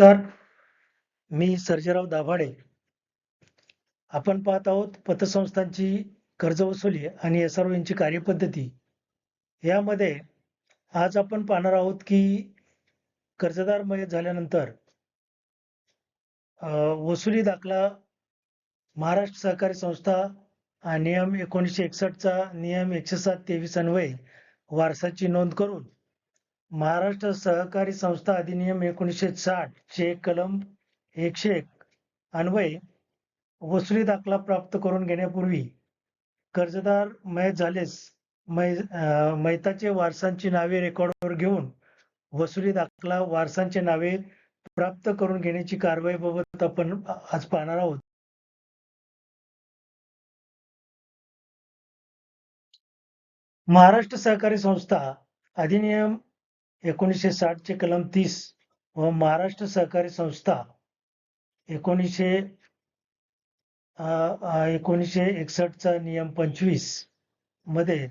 नमस्कार. मी सर्जेराव दाभाडे. आपण पाहत आहोत पतसंस्थांची कर्ज वसुली आणि एस आर यांची कार्यपद्धती. यामध्ये आज आपण पाहणार आहोत की कर्जदार मयत झाल्यानंतर अं, वसुली दाखला महाराष्ट्र सहकारी संस्था नियम एकोणीसशे एकसष्टचा नियम एकशे सात तेवीस अन्वये वारसाची नोंद करून महाराष्ट्र सहकारी संस्था अधिनियम एकोणीसशे साठ चे कलम एकशे एक अन्वये वसुली दाखला प्राप्त करून घेण्यापूर्वी कर्जदार मयत झालेस मै मैताचे वारसांची नावे रेकॉर्डवर घेऊन वसुली दाखला वारसांचे नावे प्राप्त करून घेण्याची कारवाईबाबत आपण आज पाहणार आहोत. महाराष्ट्र सहकारी संस्था अधिनियम एकोणीसशे साठ चे कलम तीस व महाराष्ट्र सहकारी संस्था एकोणीसशे एकोणीसशे एकसष्टचा नियम पंचवीसमध्ये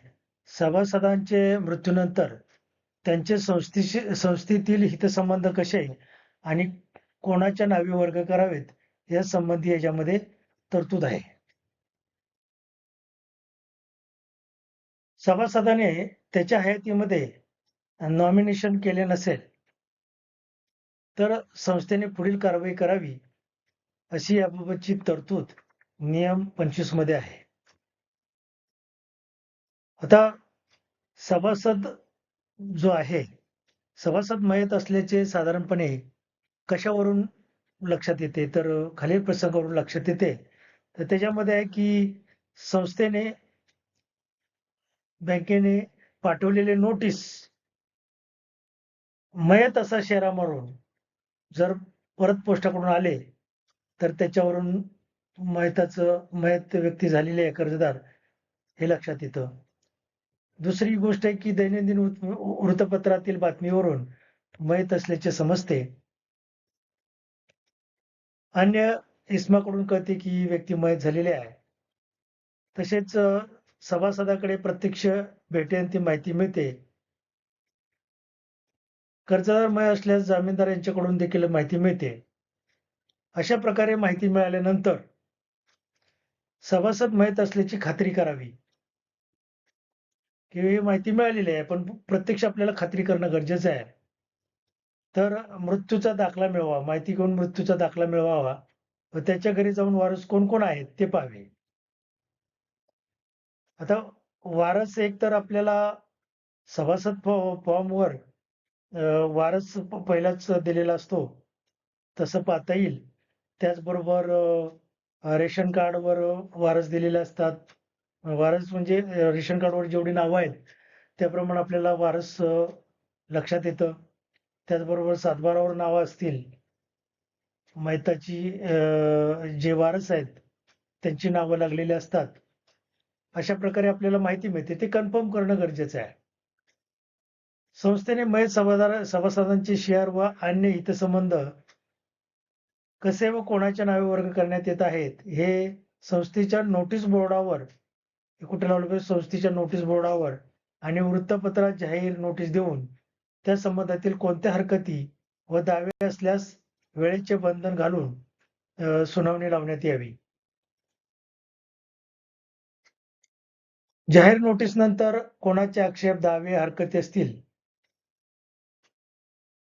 सभासदांचे मृत्यूनंतर त्यांचे संस्थेशी संस्थेतील हितसंबंध कसे आणि कोणाच्या नावे वर्ग करावेत या संबंधी याच्यामध्ये तरतूद आहे. सभासदाने त्याच्या हयातीमध्ये नॉमिनेशन केले नसेल तर संस्थेने पुढील कारवाई करावी अशी याबाबतची तरतूद नियम पंचवीसमध्ये आहे. आता सभासद जो आहे सभासद मयत असल्याचे साधारणपणे कशावरून लक्षात येते? तर खालील प्रसंगावरून लक्षात येते. तर त्याच्यामध्ये आहे की संस्थेने बँकेने पाठवलेले नोटीस मयत असा शेरा मारून जर परत पोस्टाकडून आले तर त्याच्यावरून मयताचं मयत व्यक्ती झालेली आहे कर्जदार हे लक्षात येतं. दुसरी गोष्ट आहे की दैनंदिन वृत्तपत्रातील बातमीवरून मयत असल्याचे समजते. अन्य इस्माकडून कळते की ही व्यक्ती मयत झालेली आहे. तसेच सभासदाकडे प्रत्यक्ष भेटेन ती माहिती मिळते. कर्जदार मय असल्यास जामीनदार यांच्याकडून देखील माहिती मिळते. अशा प्रकारे माहिती मिळाल्यानंतर सभासद माहीत असल्याची खात्री करावी. की ही माहिती मिळालेली आहे पण प्रत्यक्ष आपल्याला खात्री करणं गरजेचं आहे. तर मृत्यूचा दाखला मिळवा माहिती घेऊन मृत्यूचा दाखला मिळवावा व त्याच्या घरी जाऊन वारस कोण कोण आहेत ते पाहावे. आता वारस एक तर आपल्याला सभासद फॉर्मवर वारस प- पहिलाच दिलेला असतो. तसं पाहता येईल. त्याचबरोबर रेशन कार्डवर वारस दिलेले असतात. वारस म्हणजे रेशन कार्डवर जेवढी नावं आहेत त्याप्रमाणे आपल्याला वारस लक्षात येतं. त्याचबरोबर सातबारावर नावं असतील. मैताची जे वारस आहेत त्यांची नावं लागलेली असतात. अशा प्रकारे आपल्याला माहिती मिळते. ते कन्फर्म करणं गरजेचं आहे. संस्थेने मयत सभादार सभासदांचे शेअर व अन्य हितसंबंध कसे व कोणाच्या नावे वर्ग करण्यात येत आहेत हे संस्थेच्या नोटीस बोर्डावर कुठे संस्थेच्या नोटीस बोर्डावर आणि वृत्तपत्रात जाहीर नोटीस देऊन त्या संबंधातील कोणत्या हरकती व दावे असल्यास वेळेचे बंधन घालून सुनावणी लावण्यात यावी. जाहीर नोटीस नंतर कोणाचे आक्षेप दावे हरकती असतील?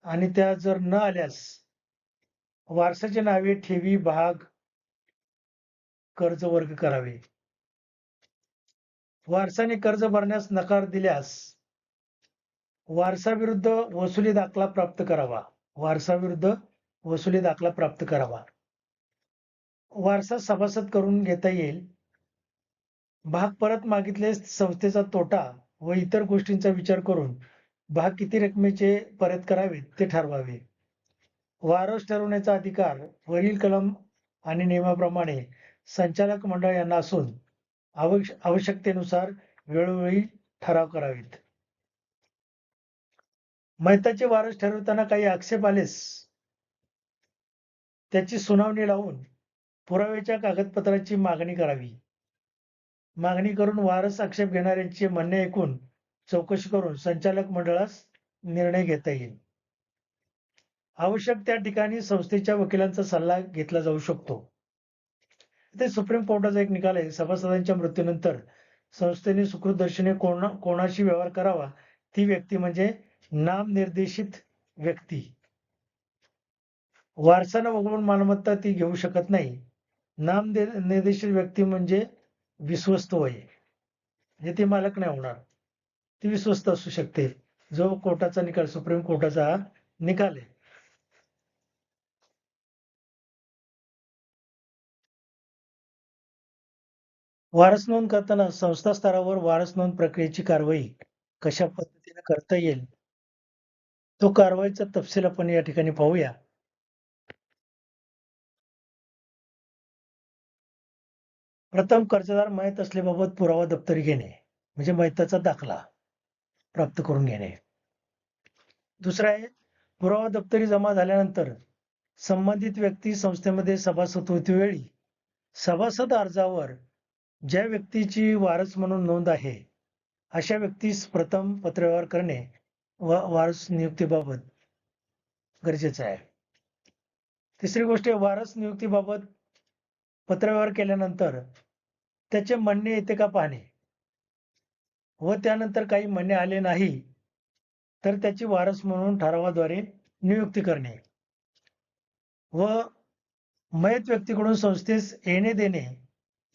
आणि त्या जर न आल्यास वारसाच्या नावे ठेवी भाग कर्ज वर्ग करावे. वारसाने कर्ज भरण्यास नकार दिल्यास वारसाविरुद्ध वसुली दाखला प्राप्त करावा. वारसाविरुद्ध वसुली दाखला प्राप्त करावा. वारसा सभासद करून घेता येईल. भाग परत मागितले संस्थेचा तोटा व इतर गोष्टींचा विचार करून भाग किती रकमेचे परत करावेत ते ठरवावे. वारस ठरवण्याचा अधिकार वरील कलम आणि नियमाप्रमाणे संचालक मंडळ यांना असून आवश्य आवश्यकतेनुसार वेळोवेळी ठराव करावेत. मैताचे वारस ठरवताना काही आक्षेप आलेस? त्याची सुनावणी लावून पुराव्याच्या कागदपत्राची मागणी करावी. मागणी करून वारस आक्षेप घेणाऱ्यांचे म्हणणे ऐकून चौकशी करून संचालक मंडळास निर्णय घेता येईल. आवश्यक त्या ठिकाणी संस्थेच्या वकिलांचा सल्ला घेतला जाऊ शकतो. ते सुप्रीम कोर्टाचा एक निकाल आहे. सभासदांच्या मृत्यूनंतर संस्थेने सुकृतदर्शनी कोणा कोणाशी व्यवहार करावा? ती व्यक्ती म्हणजे नामनिर्देशित व्यक्ती. वारसानं वगळून मालमत्ता ती घेऊ शकत नाही. नाम निर्देशित व्यक्ती म्हणजे विश्वस्त वय. जे ती मालक नाही होणार. ती विश्वस्त असू शकते. जो कोर्टाचा निकाल सुप्रीम कोर्टाचा निकाल आहे. वारस नोंद करताना संस्था स्तरावर वारस नोंद प्रक्रियेची कारवाई कशा पद्धतीने करता येईल? तो कारवाईचा तपशील आपण या ठिकाणी पाहूया. प्रथम कर्जदार माहीत असल्याबाबत पुरावा दप्तरी घेणे म्हणजे माहिताचा दाखला. प्राप्त करून घेणे. दुसरं आहे पुरावा दप्तरी जमा झाल्यानंतर संबंधित व्यक्ती संस्थेमध्ये सभासद होती वेळी सभासद अर्जावर ज्या व्यक्तीची वारस म्हणून नोंद आहे अशा व्यक्तीस प्रथम पत्रव्यवहार करणे व वारस नियुक्तीबाबत गरजेचं आहे. तिसरी गोष्ट वारस नियुक्तीबाबत पत्रव्यवहार केल्यानंतर त्याचे म्हणणे येते का पाहणे? व त्यानंतर काही म्हणणे आले नाही तर त्याची वारस म्हणून ठरावाद्वारे नियुक्ती करणे व मयत व्यक्तीकडून संस्थेस येणे देणे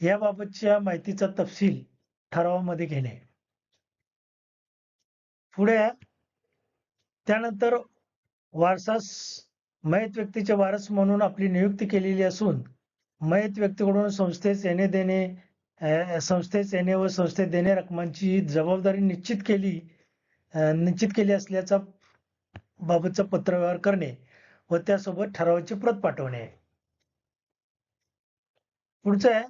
याबाबतच्या माहितीचा तपशील ठरावामध्ये घेणे. पुढे त्यानंतर वारसास मयत व्यक्तीचे वारस म्हणून आपली नियुक्ती केलेली असून मयत व्यक्तीकडून संस्थेस येणे देणे संस्थेस येणे व संस्थेत देणे रकमांची जबाबदारी निश्चित केली निश्चित केली असल्याचा बाबतचा पत्रव्यवहार करणे व त्यासोबत ठरावाची प्रत पाठवणे. पुढचं आहे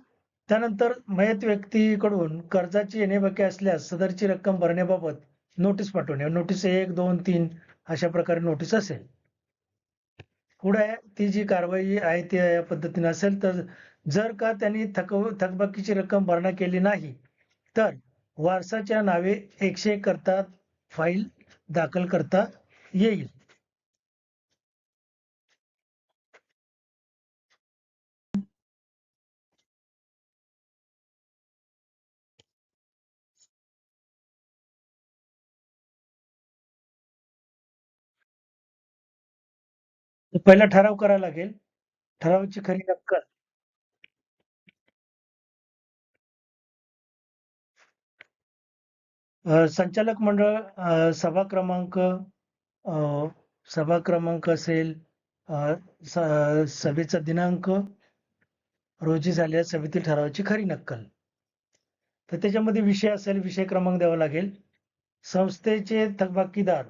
त्यानंतर मयत व्यक्तीकडून कर्जाची येणे बाकी असल्यास सदरची रक्कम भरण्याबाबत नोटीस पाठवणे. नोटीस एक दोन तीन अशा प्रकारे नोटीस असेल. पुढे ती जी कारवाई आहे ती या पद्धतीने असेल तर जर का त्यांनी थक थकबाकीची रक्कम भरणा केली नाही तर वारसाच्या नावे एकशे करता फाईल दाखल करता येईल. पहिला ठराव करावा लागेल. ठरावाची खरी नक्कल संचालक मंडळ सभा क्रमांक सभा क्रमांक असेल सभेचा दिनांक रोजी झालेल्या सभेतील ठरावाची खरी नक्कल. तर त्याच्यामध्ये विषय असेल विषय क्रमांक द्यावा लागेल. संस्थेचे थकबाकीदार.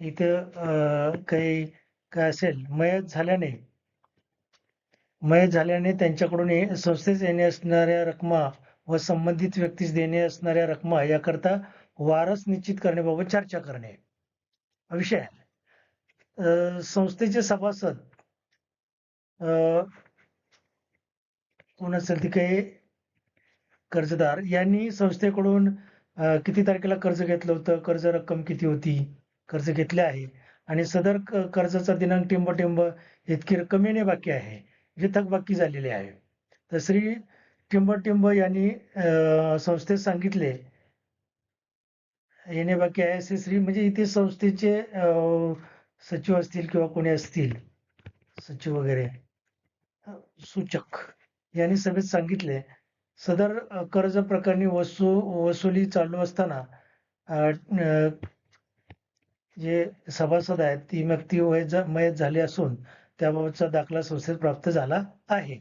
इथं काही काय असेल मयत झाल्याने मयत झाल्याने त्यांच्याकडून संस्थेत येणे असणाऱ्या रकमा व संबंधित व्यक्तीस देणे असणाऱ्या रकमा याकरता वारस निश्चित करण्याबाबत चर्चा करणे. विषय संस्थेचे सभासद कोण असेल ते काही कर्जदार. यांनी संस्थेकडून किती तारखेला कर्ज घेतलं होतं? कर्ज रक्कम किती होती? कर्ज घेतले आहे. आणि सदर कर्जाचा दिनांक टिंब टिंब इतकी रक्कम येणे बाकी आहे. जे थकबाकी झालेले आहे. तर श्री टिंब टिंब यांनी संस्थेत सांगितले. येणे बाकी आहे. असे श्री म्हणजे इथे संस्थेचे सचिव असतील किंवा कोणी असतील सचिव वगैरे सूचक यांनी सभेत सांगितले. सदर कर्ज प्रकरणी वसू वसुली चालू असताना जे सभासद आहेत ती व्यक्ती मयत झाली असून त्याबाबतचा दाखला संस्थेत प्राप्त झाला आहे.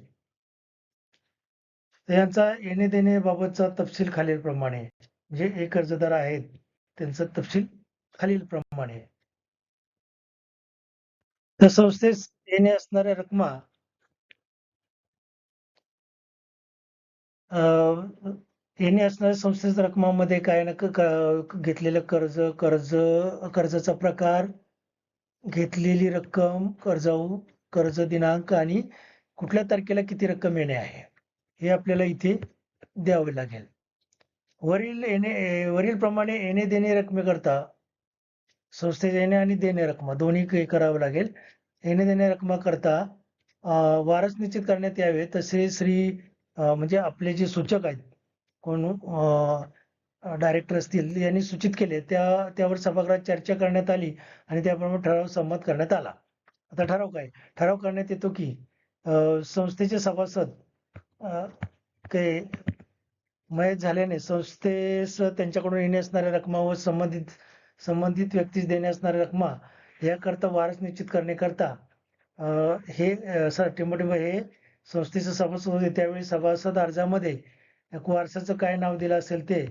यांचा येणे देणे बाबतचा तपशील खालील प्रमाणे. जे एक कर्जदार आहेत त्यांचा तपशील खालील प्रमाणे. तर संस्थेस येणे असणाऱ्या रकमा येणे असणाऱ्या संस्थेच्या रकमामध्ये काय ना घेतलेलं कर्ज कर्ज कर्जाचा प्रकार घेतलेली रक्कम कर्जाऊ कर्ज दिनांक आणि कुठल्या तारखेला किती रक्कम येणे आहे? हे आपल्याला इथे द्यावे लागेल. वरील येणे वरील प्रमाणे येणे देणे रकमेकरता संस्थेच्या येणे आणि देणे रक्कम दोन्ही करावं लागेल. येणे देणे रकमाकरता वारस निश्चित करण्यात यावे. तसे श्री म्हणजे आपले जे सूचक आहेत कोण डायरेक्टर असतील यांनी सूचित केले त्या त्यावर सभागृहात चर्चा करण्यात आली आणि त्याप्रमाणे ठराव संमत करण्यात आला. आता ठराव काय? ठराव करण्यात येतो की अं, संस्थेचे सभासद ते मयत झाल्याने संस्थेस त्यांच्याकडून येणे असणाऱ्या रकमा व संबंधित संबंधित व्यक्तीस देणे असणाऱ्या रकमा याकरता वारस निश्चित करण्याकरता हे टिंबटिंब हे संस्थेचं सभासद होते. त्यावेळी सभासद अर्जामध्ये वारसाचं काय नाव दिलं असेल ते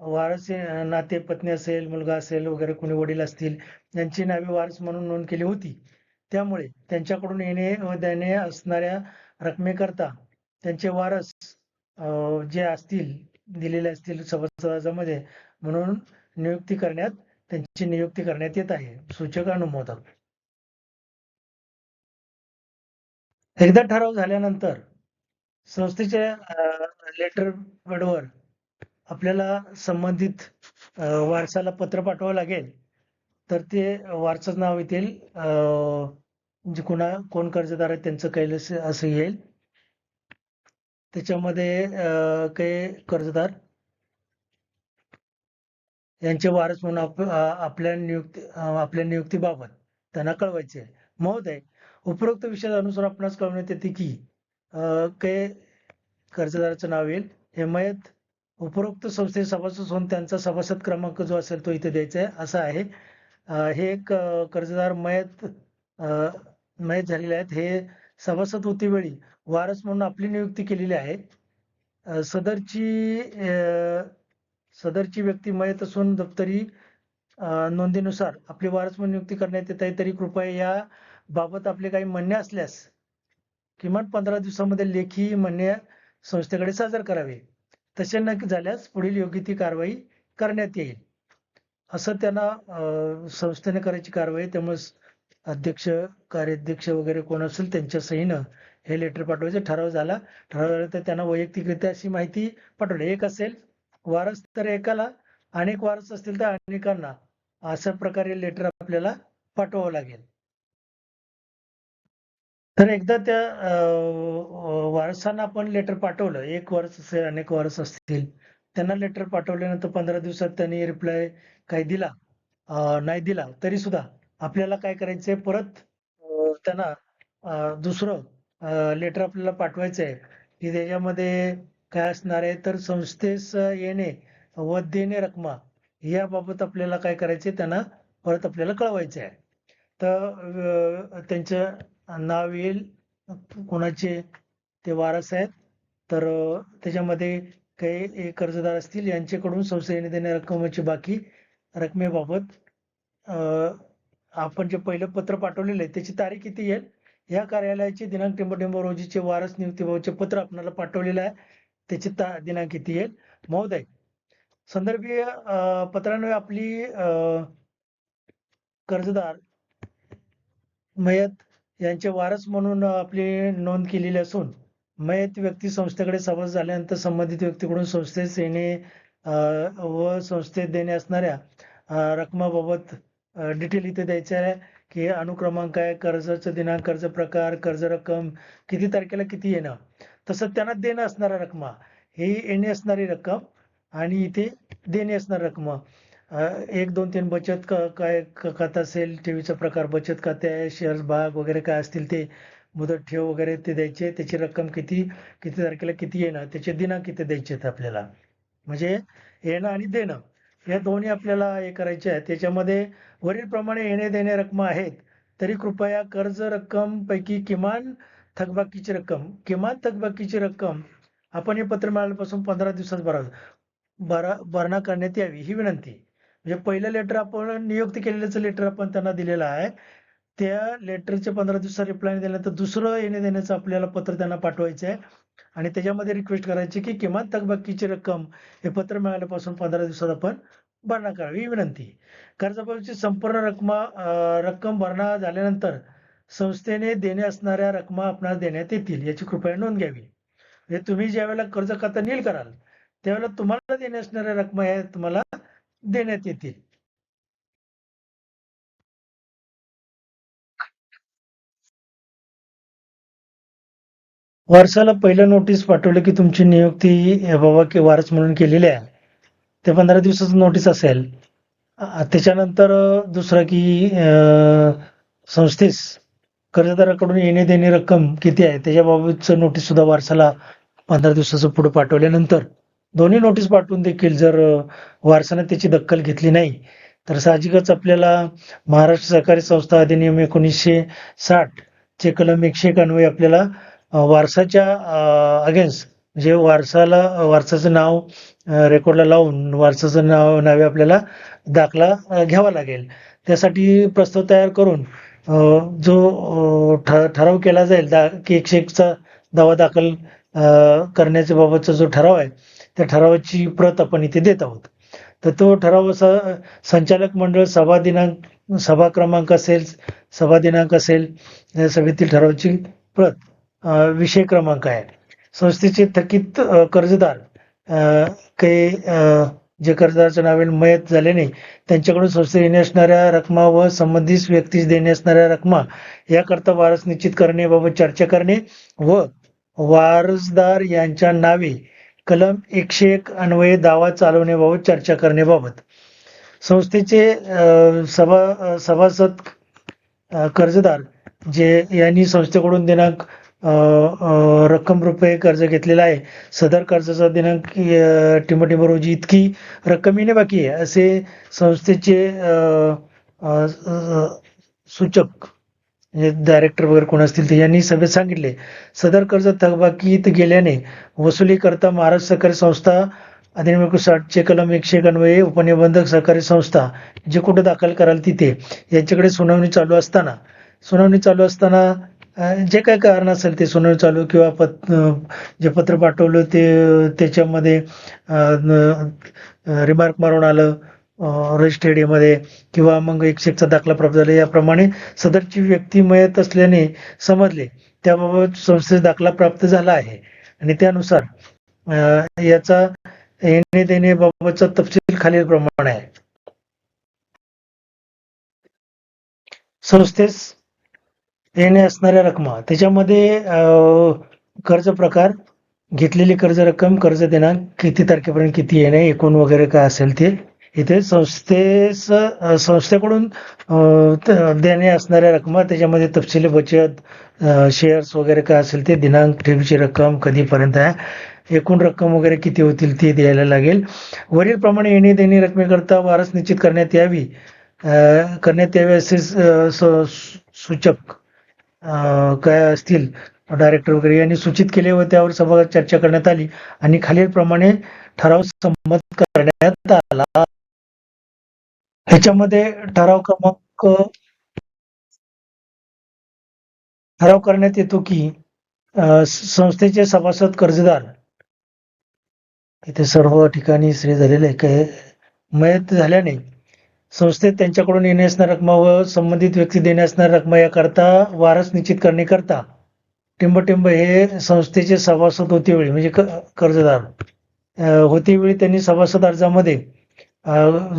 वारस नाते पत्नी असेल मुलगा असेल वगैरे कोणी वडील असतील यांची नावे वारस म्हणून नोंद केली होती. त्यामुळे त्यांच्याकडून येणे व देणे असणाऱ्या रकमेकरता त्यांचे वारस अं, जे असतील दिलेले असतील सभासद म्हणून नियुक्ती करण्यात त्यांची नियुक्ती करण्यात येत आहे. सूचक अनुमोदक. एकदा ठराव झाल्यानंतर संस्थेच्या लेटर वर आपल्याला संबंधित वारसाला पत्र पाठवावं लागेल. तर ते वारसाचं नाव येतील अं, जे कोणा कोण कर्जदार आहेत त्यांचं कैलस असं येईल. त्याच्यामध्ये काही कर्जदार यांचे वारस म्हणून आप- आपल्या नियुक्ती आपल्या नियुक्तीबाबत त्यांना कळवायचे. महोदय उपरोक्त विषयात अनुसार आपणास कळवण्यात येते की काही कर्जदाराचं नाव येईल. हे मयत उपरोक्त संस्थे सभासद होऊन त्यांचा सभासद क्रमांक जो असेल तो इथे द्यायचा आहे. असा आहे. हे एक कर्जदार मयत मयत झालेले आहेत. हे सभासद होती वेळी वारस म्हणून आपली नियुक्ती केलेली आहे सदरची सदरची व्यक्ती मयत असून दप्तरी नोंदीनुसार आपली वारस म्हणून नियुक्ती करण्यात येत आहे. तरी कृपया या बाबत आपले काही म्हणणे असल्यास किमान पंधरा दिवसामध्ये लेखी म्हणणे संस्थेकडे सादर करावे. तसे न झाल्यास पुढील योग्य ती कारवाई करण्यात येईल. असं त्यांना अं, संस्थेने करायची कारवाई. त्यामुळे अध्यक्ष कार्याध्यक्ष वगैरे कोण असेल त्यांच्या सहीनं हे लेटर पाठवायचं. ठराव झाला. ठराव झाला तर त्यांना वैयक्तिकरित्या अशी माहिती पाठवली. एक असेल वारस तर एकाला अनेक वारस असतील तर अनेकांना. अशा प्रकारे लेटर आपल्याला पाठवावं लागेल. तर एकदा त्या अं, वारसांना आपण लेटर पाठवलं. एक वारस असेल अनेक वारस असतील. त्यांना लेटर पाठवल्यानंतर पंधरा दिवसात त्यांनी रिप्लाय काही दिला. नाही दिला. तरी सुद्धा आपल्याला काय करायचंय? परत त्यांना दुसरं लेटर आपल्याला पाठवायचं आहे की त्याच्यामध्ये काय असणार आहे? तर संस्थेस येणे व देणे रकमा याबाबत आपल्याला काय करायचे त्यांना परत आपल्याला कळवायचे आहे तर त्यांचं नाव येईल. कोणाचे? ते वारस आहेत. तर त्याच्यामध्ये काही कर्जदार असतील यांच्याकडून संस्थेने देण्या रक्कमेची बाकी रकमेबाबत आपण जे पहिलं पत्र पाठवलेलं आहे त्याची तारीख किती येईल? या कार्यालयाचे दिनांक टिंबटिंब रोजीचे वारस नियुक्तीबाबतचे पत्र आपल्याला पाठवलेलं आहे. त्याची दिनांक किती येईल महोदय संदर्भीय पत्रान्वये आपली कर्जदार मयत यांचे वारस म्हणून आपली नोंद केलेली असून मयत व्यक्ती संस्थेकडे सभास झाल्यानंतर संबंधित व्यक्तीकडून संस्थेस येणे अं, व संस्थेत देणे असणाऱ्या रकमाबाबत डिटेल इथे द्यायचे आहे. की अनुक्रमांक काय कर्जाचं दिनांक कर्ज प्रकार कर्ज रक्कम किती तारखेला किती येणं? तसं त्यांना देणं असणारा रकमा. ही येणे असणारी रक्कम आणि इथे देणे असणारी रक्कम. एक दोन तीन बचत क- काय क- खातं असेल ठेवीचा प्रकार बचत खाते आहे शेअर्स भाग वगैरे काय असतील ते मुदत ठेव वगैरे ते द्यायचे. त्याची रक्कम किती किती तारखेला किती येणं? त्याचे दिनांक किती द्यायचे आहेत आपल्याला. म्हणजे येणं आणि देणं. या दोन्ही आपल्याला हे करायचे आहे त्याच्यामध्ये वरील प्रमाणे येणे देणे रक्कम आहेत. तरी कृपया कर्ज रक्कम पैकी किमान थकबाकीची रक्कम किमान थकबाकीची रक्कम आपण हे पत्र मिळाल्यापासून पंधरा दिवसात भरावं भरा भरणा करण्यात यावी ही विनंती. म्हणजे पहिलं लेटर आपण नियुक्त केलेलं लेटर आपण त्यांना दिलेलं आहे. त्या लेटरच्या पंधरा दिवसात रिप्लाय दिल्यानंतर दुसरं येणे देण्याचं आपल्याला पत्र त्यांना पाठवायचं आहे. आणि त्याच्यामध्ये रिक्वेस्ट करायची की किमान थकबाकीची रक्कम हे पत्र मिळाल्यापासून पंधरा दिवसात आपण भरणा करावी ही विनंती कर्जाबाबतची संपूर्ण रक्कमा रक्कम भरणा झाल्यानंतर संस्थेने देणे असणाऱ्या रकमा आपणास देण्यात येतील याची कृपया नोंद घ्यावी. म्हणजे तुम्ही ज्या वेळेला कर्ज खातं नील कराल त्यावेळेला तुम्हाला देणे असणाऱ्या रकमा ह्या तुम्हाला देण्यात येतील. वारसाला पहिलं नोटीस पाठवलं की तुमची नियुक्ती बाबा की वारस म्हणून केलेली आहे. ते पंधरा दिवसाचं नोटीस असेल. त्याच्यानंतर दुसरं की संस्थेस कर्जदाराकडून येणे देणे रक्कम किती आहे त्याच्याबाबतचं नोटीस सुद्धा वारसाला पंधरा दिवसाचं पुढे पाठवल्यानंतर. दोन्ही नोटीस पाठवून देखील जर वारसाने त्याची दखल घेतली नाही तर साहजिकच आपल्याला महाराष्ट्र सहकारी संस्था अधिनियम एकोणीसशे साठ चे कलम एकशे एकाण्णव आपल्याला वारसाच्या अगेन्स्ट म्हणजे वारसाला वारसाचं नाव रेकॉर्डला लावून वारसाचं नाव नावे आपल्याला दाखला घ्यावा लागेल. त्यासाठी प्रस्ताव तयार करून जो ठ- ठराव केला जाईल दा की एकशे एकचा दावा दाखल करण्याच्या बाबतचा जो ठराव आहे त्या ठरावाची प्रत आपण इथे देत आहोत. तर तो ठराव संचालक मंडळ सभा दिनांक सभा क्रमांक असेल सभा दिनांक असेल या सभेतील ठरावाची प्रत विषय क्रमांक आहे. संस्थेचे थकीत कर्जदार काही जे कर्जदाराच्या नावे मयत झाले नाही त्यांच्याकडून संस्थे देणे असणाऱ्या रकमा व संबंधित व्यक्तीस देणे असणाऱ्या रकमा याकरता वारस निश्चित करण्याबाबत चर्चा करणे व वारसदार यांच्या नावे कलम एकशे एक अन्वये दावा चालवण्याबाबत चर्चा करण्याबाबत संस्थेचे सभा सभासद कर्जदार जे यांनी संस्थेकडून दिनांक रक्कम रुपये कर्ज घेतलेला आहे. सदर कर्जाचा दिनांक अ, टिंबटिंब रोजी इतकी रक्कम येणे बाकी आहे असे संस्थेचे सूचक म्हणजे डायरेक्टर वगैरे कोण असतील ते यांनी सभेत सांगितले. सदर कर्ज थकबाकीत गेल्याने वसुली करता महाराष्ट्र सहकारी संस्था अधिनियम साठचे कलम एकशे एक उपनिबंधक सहकारी संस्था जे कुठे दाखल कराल तिथे यांच्याकडे सुनावणी चालू असताना सुनावणी चालू असताना जे काही कारण असेल ते सोनं चालू किंवा पत जे पत्र पाठवलं ते त्याच्यामध्ये रिमार्क मारून आलं रजिस्ट्रेडमध्ये किंवा मग एकशेकचा दाखला प्राप्त झाला. याप्रमाणे सदरची व्यक्ती मयत असल्याने समजले. त्याबाबत संस्थेचा दाखला प्राप्त झाला आहे. आणि त्यानुसार याचा येणे देणे बाबतचा तपशील खालील प्रमाणे आहे. संस्थेस देणे असणाऱ्या रकमा. त्याच्यामध्ये कर्ज प्रकार घेतलेली कर्ज रक्कम कर्ज देणार किती तारखेपर्यंत किती येणे एकूण वगैरे काय असेल ते इथे संस्थेस संस्थेकडून देणे असणाऱ्या रकमा त्याच्यामध्ये तपशिली बचत शेअर्स वगैरे काय असेल ते दिनांक ठेवीची रक्कम कधीपर्यंत आहे एकूण रक्कम वगैरे किती होतील ती द्यायला लागेल. वरील प्रमाणे येणे देणे रकमेकरता वारस निश्चित करण्यात यावी करण्यात यावी असे सूचक काय असतील. डायरेक्टर वगैरे यांनी सूचित केले व त्यावर सभागृहात चर्चा करण्यात आली. आणि खालील प्रमाणे ठराव संमत करण्यात आला. ह्याच्यामध्ये ठराव क्रमांक ठराव करण्यात येतो की संस्थेचे सभासद कर्जदार इथे सर्व ठिकाणी श्री झालेले आहे काय मयत झाल्याने संस्थेत त्यांच्याकडून येणे असणाऱ्या रकमा व संबंधित व्यक्ती देण्यासणार रकमा याकरता वारस निश्चित करण्याकरता टिंबटिंब हे संस्थेचे सभासद होते वेळी म्हणजे क- कर्जदार. होतेवेळी होते वेळी त्यांनी सभासद अर्जामध्ये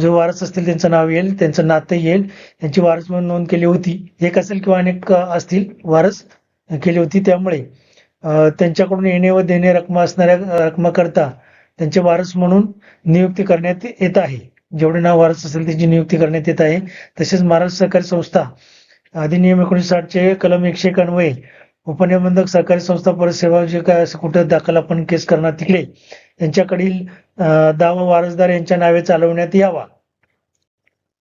जो वारस असतील त्यांचं नाव येईल त्यांचं नातं येईल त्यांची वारस म्हणून नोंद केली होती. एक असेल किंवा अनेक असतील वारस केली होती त्यामुळे त्यांच्याकडून येणे व देणे रकमा असणाऱ्या रकमाकरता त्यांचे वारस म्हणून नियुक्ती करण्यात येत आहे. जेवढे नाव वारस असेल त्याची नियुक्ती करण्यात येत आहे तसेच महाराष्ट्र सहकारी संस्था अधिनियम एकोणीशे साठचे कलम एकशे एकाण्णवे उपनिबंधक सहकारी संस्था परत सेवा जे काय असं कुठं दाखल आपण केस करणार तिकडे यांच्याकडील दावा वारसदार यांच्या नावे चालवण्यात यावा.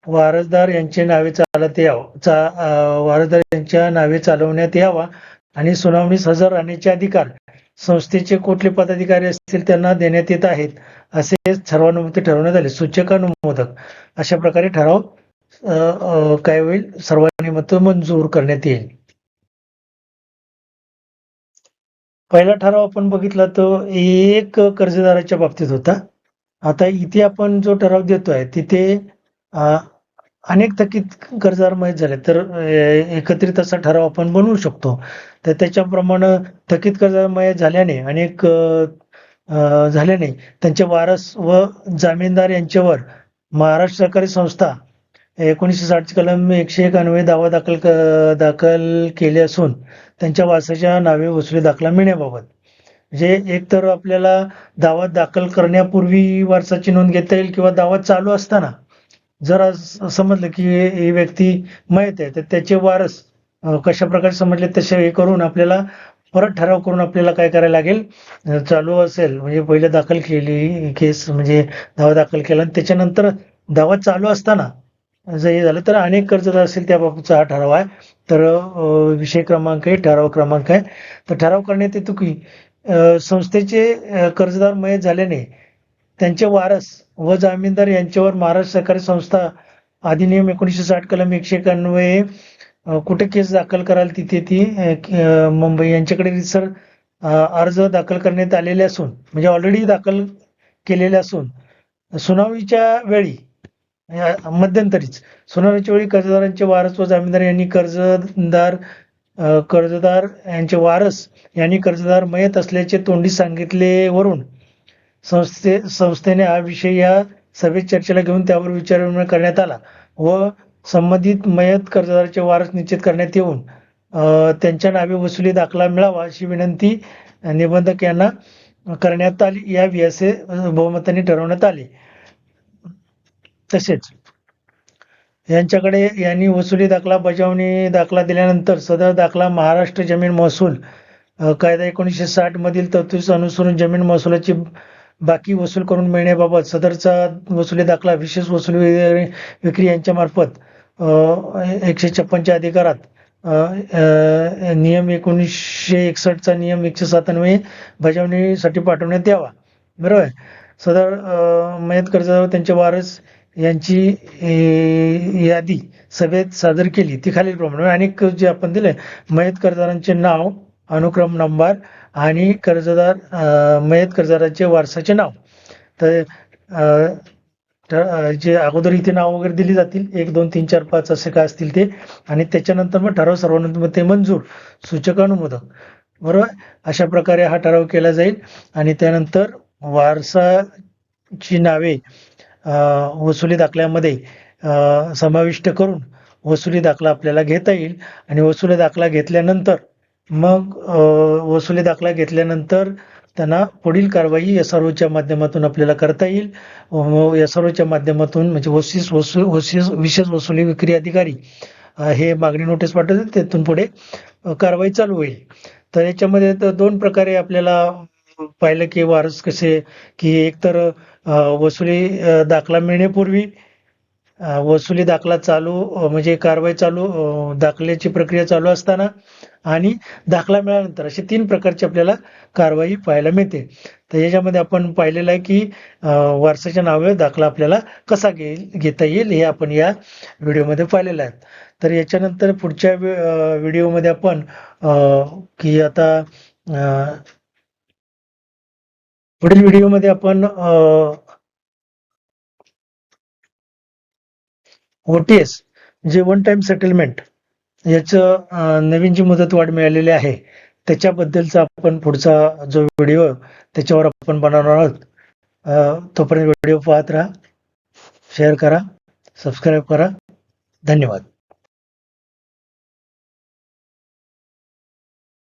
वारसदार यांचे नावे चालत यावं चा वारसदार यांच्या नावे चालवण्यात यावा आणि सुनावणीस हजर राहण्याचे अधिकार संस्थेचे कुठले पदाधिकारी असतील त्यांना देण्यात येत आहेत असे सर्वानुमती ठरवण्यात आले. सूचकानुमोदक अशा प्रकारे ठराव काय होईल सर्वानुमत मंजूर करण्यात येईल. पहिला ठराव आपण बघितला तो एक कर्जदाराच्या बाबतीत होता. आता इथे आपण जो ठराव देतोय तिथे अनेक थकीत कर्जदार माहीत झाले. तर एकत्रित असा ठराव आपण बनवू शकतो. तर त्याच्याप्रमाणे थकीत कर्जदार माहीत झाल्याने अनेक झाल्याने त्यांचे वारस व जामीनदार यांच्यावर महाराष्ट्र सहकारी संस्था एकोणीसशे साठचे कलम एकशे एक दावा दाखल क- दाखल केले असून त्यांच्या वारसाच्या नावे वसुली दाखला मिळण्याबाबत. म्हणजे एक तर आपल्याला दावा दाखल करण्यापूर्वी वारसाची नोंद घेता येईल किंवा दावा चालू असताना जर समजलं की ही व्यक्ती मयत आहे तर त्याचे वारस कशा प्रकारे समजले तसे हे करून आपल्याला परत ठराव करून आपल्याला काय करायला लागेल? चालू असेल म्हणजे पहिले दाखल केली केस म्हणजे दावा दाखल केला आणि त्याच्यानंतर दावा चालू असताना जर हे झालं तर अनेक कर्जदार असेल त्याबाबतचा हा ठराव आहे. तर विषय क्रमांक आहे ठराव क्रमांक आहे. तर ठराव करण्यात येतो की संस्थेचे कर्जदार मयत झाल्याने त्यांचे वारस व जामीनदार यांच्यावर महाराष्ट्र सहकारी संस्था अधिनियम एकोणीसशे साठ कलम एकशे अन्वये कुठे केस दाखल कराल तिथे ती मुंबई यांच्याकडे रिसर अर्ज दाखल करण्यात आलेले असून म्हणजे ऑलरेडी दाखल केलेले असून सुनावणीच्या वेळी मध्यंतरीच सुनावणीच्या वेळी कर्जदारांचे वारस व जामीनदार यांनी कर्जदार कर्जदार यांचे वारस यांनी कर्जदार मयत असल्याचे तोंडी सांगितले वरून संस्थे संस्थेने हा विषय या सभेत चर्चेला घेऊन त्यावर विचारविनिमय करण्यात आला व संबंधित मयत कर्जदाराचे वारस निश्चित करण्यात येऊन त्यांच्या नावे वसुली दाखला मिळावा अशी विनंती निबंधक यांना करण्यात आली. यावी असे बहुमताने ठरवण्यात आले. तसेच यांच्याकडे यांनी वसुली दाखला बजावणी दाखला दिल्यानंतर सदर दाखला महाराष्ट्र जमीन महसूल कायदा एकोणीसशे साठ मधील तरतुदीस अनुसरून जमीन महसुलाची बाकी वसूल करून मिळण्याबाबत सदरचा वसुली दाखला विशेष वसुली विक्री यांच्यामार्फत एकशे छप्पनच्या अधिकारात नियम एकोणीसशे एकसष्टचा नियम एकशे सत्त्याण्णव बजावणीसाठी पाठवण्यात यावा. बरोबर सदर मयत कर्जदार त्यांचे वारस यांची यादी सभेत सादर केली. ती खालीलप्रमाणे. अनेक जे आपण दिले मयत कर्जदारांचे नाव अनुक्रम नंबर आणि कर्जदार मयत कर्जदाराचे वारसाचे नाव. तर जे अगोदर इथे नाव वगैरे दिली जातील. एक दोन तीन चार पाच असे काय असतील ते. आणि त्याच्यानंतर मग ठराव सर्वानुमते मंजूर. सूचक अनुमोदक. बरोबर? अशा प्रकारे हा ठराव केला जाईल. आणि त्यानंतर वारसाची नावे वसुली दाखल्यामध्ये समाविष्ट करून वसुली दाखला आपल्याला घेता येईल. आणि वसुली दाखला घेतल्यानंतर मग वसुली दाखला घेतल्यानंतर त्यांना पुढील कारवाई एस आर ओच्या माध्यमातून आपल्याला करता येईल. एस आर ओच्या माध्यमातून म्हणजे वसीस वसू वसीस विशेष वसुली विक्री अधिकारी हे मागणी नोटीस पाठवतात तिथून पुढे कारवाई चालू होईल. तर याच्यामध्ये तर दोन प्रकारे आपल्याला पाहिलं की वारस कसे की एक तर वसुली दाखला मिळण्यापूर्वी वसुली दाखला चालू म्हणजे कारवाई चालू दाखल्याची प्रक्रिया चालू असताना आणि दाखला मिळाल्यानंतर असे तीन प्रकारची आपल्याला कारवाई पाहायला मिळते. तर याच्यामध्ये आपण पाहिलेलं आहे की वारसाच्या नावे दाखला आपल्याला कसा घे घेता येईल हे आपण या व्हिडिओमध्ये पाहिलेलं आहे. तर याच्यानंतर पुढच्या व्हिडिओमध्ये आपण की आता पुढील व्हिडिओमध्ये आपण ओ टी एस जे वन टाइम सेटलमेंट याचं नवीन जी मुदत वाढ मिळालेली आहे त्याच्याबद्दलचा आपण पुढचा जो व्हिडिओ त्याच्यावर आपण बनवणार आहोत. तोपर्यंत व्हिडिओ पाहत राहा शेअर करा सबस्क्राईब करा. धन्यवाद.